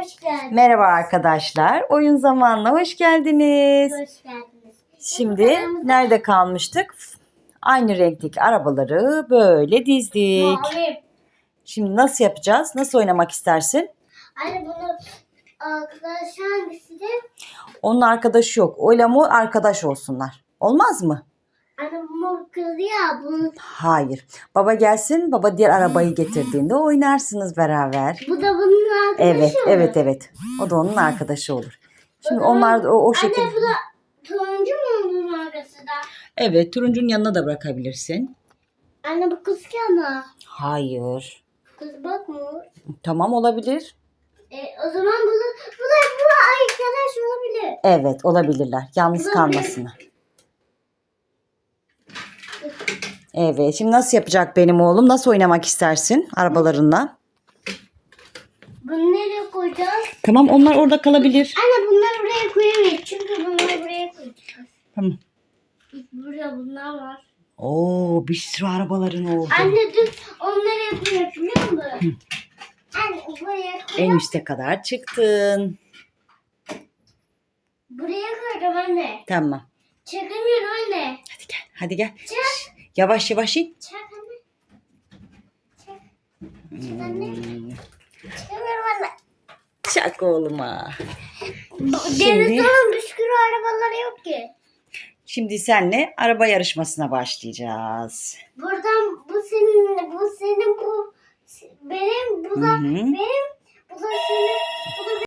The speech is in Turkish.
hoş geldiniz. Merhaba arkadaşlar. Oyun zamanına hoş geldiniz. Hoş geldiniz. Şimdi nerede kalmıştık? Aynı renkteki arabaları böyle dizdik. Mavi. Şimdi nasıl yapacağız? Nasıl oynamak istersin? Anne bunu arkadaş hangisi de? Onun arkadaşı yok. Oyla mor arkadaş olsunlar. Olmaz mı? Anne mor bunu. Hayır. Baba gelsin. Baba diğer arabayı getirdiğinde oynarsınız beraber. Bu da bunun arkadaşı Evet, mı? evet, evet. O da onun arkadaşı olur. Şimdi onlar da o, o şekilde... Anne bu da turuncu mu onun arkası da? Evet, turuncunun yanına da bırakabilirsin. Anne bu kız ki ama. Hayır. Kız bakmıyor. Tamam olabilir. E, o zaman bu da, bu da bu arkadaş olabilir. Evet olabilirler. Yalnız Olabilir. Evet şimdi nasıl yapacak benim oğlum? Nasıl oynamak istersin arabalarınla? Bunu nereye koyacağız? Tamam onlar orada kalabilir. Anne bunları buraya koyamayız. Çünkü bunları buraya koyacağız. Tamam. Burada bunlar var. Oo bir sürü arabaların oldu. Anne dur onları yapıyor biliyor musun? Anne buraya En koyacağım. üste kadar çıktın. Buraya koyacağım anne. Tamam. Çekemiyorum anne. Hadi gel. Hadi gel. Çek. Yavaş yavaş in. Çek anne. Çek. Çek anne. Çekemiyorum anne. Çak oğluma. Bir sürü arabaları yok ki. Şimdi senle araba yarışmasına başlayacağız. Buradan bu senin, bu senin, bu benim, bu da Hı hı. benim, bu da senin,